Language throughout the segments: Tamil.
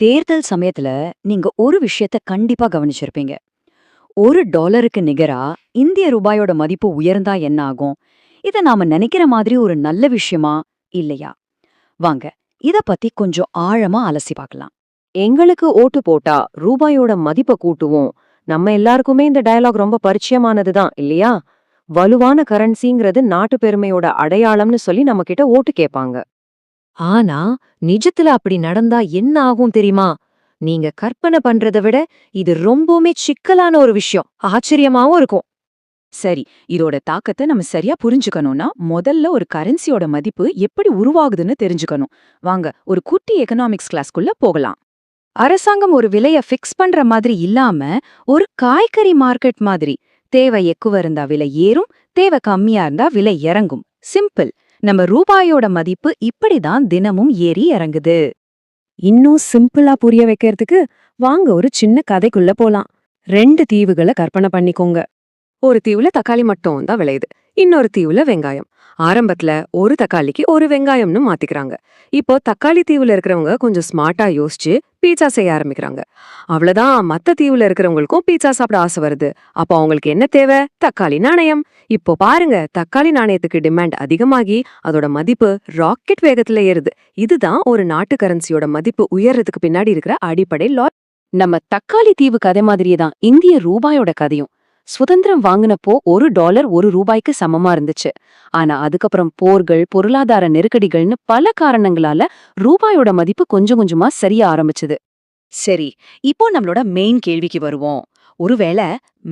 தேர்தல் சமயத்துல நீங்க ஒரு விஷயத்த கண்டிப்பா கவனிச்சிருப்பீங்க. ஒரு டாலருக்கு நிகரா இந்திய ரூபாயோட மதிப்பு உயர்ந்தா என்ன ஆகும்? இத நாம நினைக்கிற மாதிரி ஒரு நல்ல விஷயமா இல்லையா? வாங்க இத பத்தி கொஞ்சம் ஆழமா அலசி பார்க்கலாம். எங்களுக்கு ஓட்டு போட்டா ரூபாயோட மதிப்பை கூட்டுவோம். நம்ம எல்லாருக்குமே இந்த டயலாக் ரொம்ப பரிச்சயமானதுதான் இல்லையா? வலுவான கரன்சிங்கிறது நாட்டு பெருமையோட அடையாளம்னு சொல்லி நம்ம கிட்ட ஓட்டு கேட்பாங்க. ஆனா நிஜத்துல அப்படி நடந்தா என்ன ஆகும் தெரியுமா? நீங்க கற்பனை பண்றதை விட இது ரொம்பவுமே சிக்கலான ஒரு விஷயம். ஆச்சரியமாவும் இருக்கும். சரி இதோட தாக்கத்தை நம்ம சரியா புரிஞ்சுக்கணும்னா முதல்ல ஒரு கரன்சியோட மதிப்பு எப்படி உருவாகுதுன்னு தெரிஞ்சுக்கணும். வாங்க ஒரு குட்டி எக்கனாமிக்ஸ் கிளாஸ்க்குள்ள போகலாம். அரசாங்கம் ஒரு விலைய ஃபிக்ஸ் பண்ற மாதிரி இல்லாம ஒரு காய்கறி மார்க்கெட் மாதிரி. தேவை எக்குவ இருந்தா விலை ஏறும் தேவை கம்மியா இருந்தா விலை இறங்கும். சிம்பிள் நம்ம ரூபாயோட மதிப்பு இப்படிதான் தினமும் ஏறி இறங்குது. இன்னும் சிம்பிளா புரிய வைக்கிறதுக்கு வாங்க ஒரு சின்ன கதைக்குள்ள போலாம். ரெண்டு தீவுகளை கற்பனை பண்ணிக்கோங்க. ஒரு தீவுல தக்காளி மட்டும் தான் விளையுது. இன்னொரு தீவுல வெங்காயம். ஆரம்பத்துல ஒரு தக்காளிக்கு ஒரு வெங்காயம்னு மாத்திக்கிறாங்க. இப்போ தக்காளி தீவுல இருக்கிறவங்க கொஞ்சம் ஸ்மார்ட்டா யோசிச்சு பீட்சா செய்ய ஆரம்பிக்கிறாங்க. அவ்வளவுதான் மத்த தீவுல இருக்கிறவங்களுக்கும் பீட்சா சாப்பிட ஆசை வருது. அப்போ அவங்களுக்கு என்ன தேவை? தக்காளி நாணயம். இப்போ பாருங்க தக்காளி நாணயத்துக்கு டிமாண்ட் அதிகமாகி அதோட மதிப்பு ராக்கெட் வேகத்துல ஏறுது. இதுதான் ஒரு நாட்டு கரன்சியோட மதிப்பு உயர்றதுக்கு பின்னாடி இருக்கிற அடிப்படை லா நம்ம தக்காளி தீவு கதை மாதிரியே தான் இந்திய ரூபாயோட கதையும். சுதந்திரம் வாங்கினப்போ ஒரு டாலர் ஒரு ரூபாய்க்கு சமமா இருந்துச்சு. ஆனா அதுக்கப்புறம் போர்கள் பொருளாதார நெருக்கடிகள்னு பல காரணங்களால ரூபாயோட மதிப்பு கொஞ்சம் கொஞ்சமா சரிய ஆரம்பிச்சது. சரி இப்போ நம்மளோட மெயின் கேள்விக்கு வருவோம். ஒருவேளை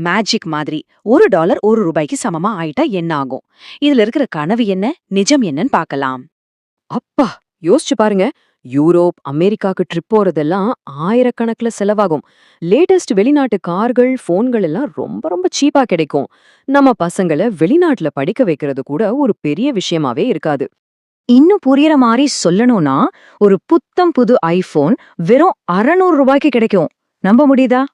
மேஜிக் மாதிரி ஒரு டாலர் ஒரு ரூபாய்க்கு சமமா ஆயிட்டா என்ன ஆகும்? இதுல இருக்கிற கனவு என்ன நிஜம் என்னன்னு பார்க்கலாம். அப்பா யோசிச்சு பாருங்க. யூரோப் அமெரிக்காக்கு ட்ரிப் போறதெல்லாம் ஆயிரக்கணக்குல செலவாகும். லேட்டஸ்ட் வெளிநாட்டு கார்கள் போன்கள் எல்லாம் ரொம்ப ரொம்ப சீப்பா கிடைக்கும். நம்ம பசங்கள வெளிநாட்டுல படிக்க வைக்கிறது கூட ஒரு பெரிய விஷயமாவே இருக்காது. இன்னும் புரியற மாதிரி சொல்லணும்னா ஒரு புத்தம் புது ஐபோன் வெறும் அறநூறு ரூபாய்க்கு கிடைக்கும். நம்ப முடியுதா?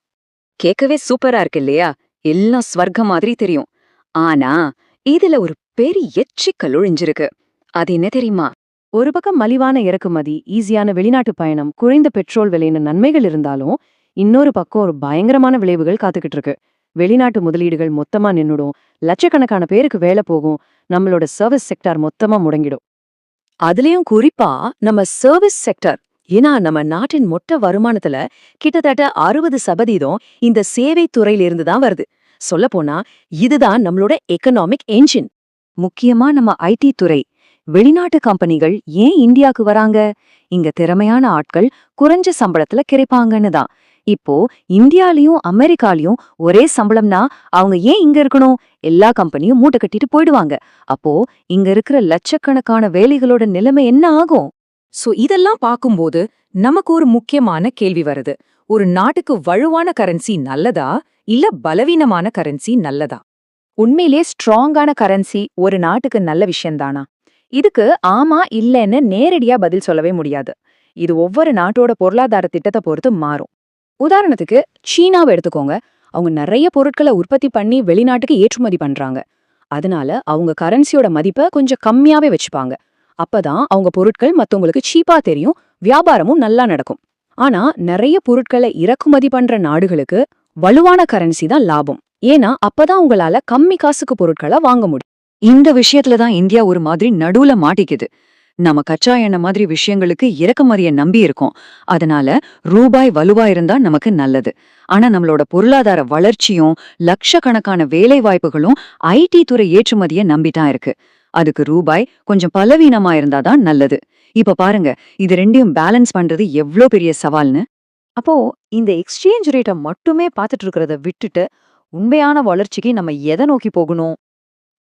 கேட்கவே சூப்பரா இருக்கு இல்லையா? எல்லாம் ஸ்வர்க்கம் மாதிரி தெரியும். ஆனா இதுல ஒரு பெரிய சிக்கல் ஒழிஞ்சிருக்கு. அது என்ன தெரியுமா? ஒரு பக்கம் மலிவான இறக்குமதி ஈஸியான வெளிநாட்டு பயணம் குறைந்த பெட்ரோல் விலைன்னு நன்மைகள் இருந்தாலும் இன்னொரு பக்கம் ஒரு பயங்கரமான விளைவுகள் காத்துக்கிட்டு இருக்கு. வெளிநாட்டு முதலீடுகள் மொத்தமா நின்னுடும் லட்சக்கணக்கான பேருக்கு வேலை போகும் நம்மளோட சர்வீஸ் செக்டார் மொத்தமா முடங்கிடும். அதுலயும் குறிப்பா நம்ம சர்வீஸ் செக்டர். ஏன்னா நம்ம நாட்டின் மொட்ட வருமானத்துல கிட்டத்தட்ட அறுபது சதவீதம் இந்த சேவை துறையில இருந்து தான் வருது. சொல்லப்போனா இதுதான் நம்மளோட எக்கனாமிக் என்ஜின் முக்கியமா நம்ம ஐடி துறை வெளிநாட்டு கம்பெனிகள் ஏன் இந்தியாக்கு வராங்க? இங்க திறமையான ஆட்கள் குறைஞ்ச சம்பளத்துல கிடைப்பாங்கன்னு தான். இப்போ இந்தியாலயும் அமெரிக்காலயும் ஒரே சம்பளம்னா அவங்க ஏன் இங்க இருக்கணும்? எல்லா கம்பெனியும் மூட்டை கட்டிட்டு போயிடுவாங்க. அப்போ இங்க இருக்கிற லட்சக்கணக்கான வேலைகளோட நிலைமை என்ன ஆகும்? சோ இதெல்லாம் பார்க்கும்போது நமக்கு ஒரு முக்கியமான கேள்வி வருது. ஒரு நாட்டுக்கு வலுவான கரன்சி நல்லதா? இல்ல பலவீனமான கரன்சி நல்லதா? உண்மையிலே ஸ்ட்ராங்கான கரன்சி ஒரு நாட்டுக்கு நல்ல விஷயம்தானா? இதுக்கு ஆமா இல்லைன்னு நேரடியா பதில் சொல்லவே முடியாது. இது ஒவ்வொரு நாட்டோட பொருளாதார திட்டத்தை பொறுத்து மாறும். உதாரணத்துக்கு சீனாவை எடுத்துக்கோங்க. அவங்க நிறைய பொருட்களை உற்பத்தி பண்ணி வெளிநாட்டுக்கு ஏற்றுமதி பண்றாங்க. அதனால அவங்க கரன்சியோட மதிப்பை கொஞ்சம் கம்மியாவே வச்சுப்பாங்க. அப்பதான் அவங்க பொருட்கள் மத்தவங்களுக்கு சீப்பா தெரியும் வியாபாரமும் நல்லா நடக்கும். ஆனா நிறைய பொருட்களை இறக்குமதி பண்ற நாடுகளுக்கு வலுவான கரன்சி தான் லாபம். ஏன்னா அப்பதான் உங்களால கம்மி காசுக்கு பொருட்களை வாங்க முடியும். இந்த விஷயத்துல தான் இந்தியா ஒரு மாதிரி நடுவுல மாட்டிக்குது. நம்ம கச்சா எண்ணெய் மாதிரி விஷயங்களுக்கு இறக்கமறிய நம்பி இருக்கோம். அதனால ரூபாய் வலுவா இருந்தா நமக்கு நல்லது. ஆனா நம்மளோட பொருளாதார வளர்ச்சியும் லட்சக்கணக்கான வேலை வாய்ப்புகளும் ஐடி துறை ஏற்றுமதிய நம்பிதான் இருக்கு. அதுக்கு ரூபாய் கொஞ்சம் பலவீனமா இருந்தாதான் நல்லது. இப்ப பாருங்க இது ரெண்டையும் பேலன்ஸ் பண்றது எவ்ளோ பெரிய சவால்னு? அப்போ இந்த எக்ஸ்சேஞ்ச் ரேட்டை மட்டுமே பார்த்துட்டு இருக்கிறத விட்டுட்டு உண்மையான வளர்ச்சிக்கு நம்ம எதை நோக்கி போகணும்?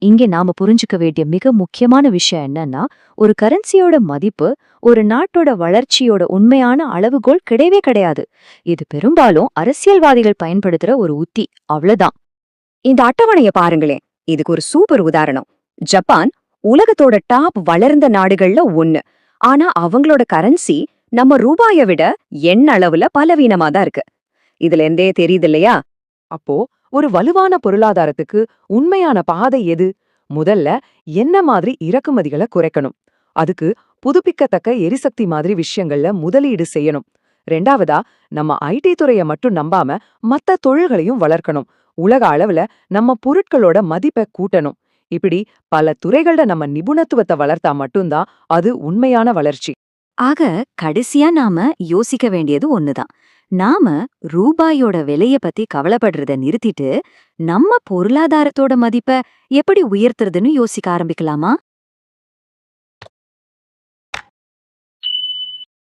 இங்கே நாம புரிஞ்சுக்க வேண்டிய மிக முக்கியமான விஷயம் என்னன்னா ஒரு கரன்சியோட மதிப்பு ஒரு நாட்டோட வளர்ச்சியோட உண்மையான அளவுகோல் கிடையவே கிடையாது. இது பெரும்பாலும் அரசியல்வாதிகள் பயன்படுத்துற ஒரு உத்தி. அவ்வளவுதான். இந்த அட்டவணைய பாருங்களேன். இதுக்கு ஒரு சூப்பர் உதாரணம். ஜப்பான் உலகத்தோட டாப் வளர்ந்த நாடுகள்ல ஒண்ணு. ஆனா அவங்களோட கரன்சி நம்ம ரூபாயை விட எண் அளவுல பலவீனமா தான் இருக்கு. இதுல இருந்தே தெரியுது இல்லையா? அப்போ ஒரு வலுவான பொருளாதாரத்துக்கு உண்மையான பாதை எது? முதல்ல என்ன மாதிரி இறக்குமதிகளை குறைக்கணும்? அதுக்கு புதுப்பிக்கத்தக்க எரிசக்தி மாதிரி விஷயங்கள்ல முதலீடு செய்யணும். ரெண்டாவதா நம்ம ஐடி துறைய மட்டும் நம்பாம மத்த தொழில்களையும் வளர்க்கணும். உலக அளவுல நம்ம பொருட்களோட மதிப்பை கூட்டணும். இப்படி பல துறைகள்ல நம்ம நிபுணத்துவத்தை வளர்த்தா மட்டும்தான் அது உண்மையான வளர்ச்சி. ஆக கடைசியா நாம யோசிக்க வேண்டியது ஒண்ணுதான். நாம ரூபாயோட விலைய பத்தி கவலைப்படுறத நிறுத்திட்டு நம்ம பொருளாதாரத்தோட மதிப்ப எப்படி உயர்த்துறதுன்னு யோசிக்க ஆரம்பிக்கலாமா?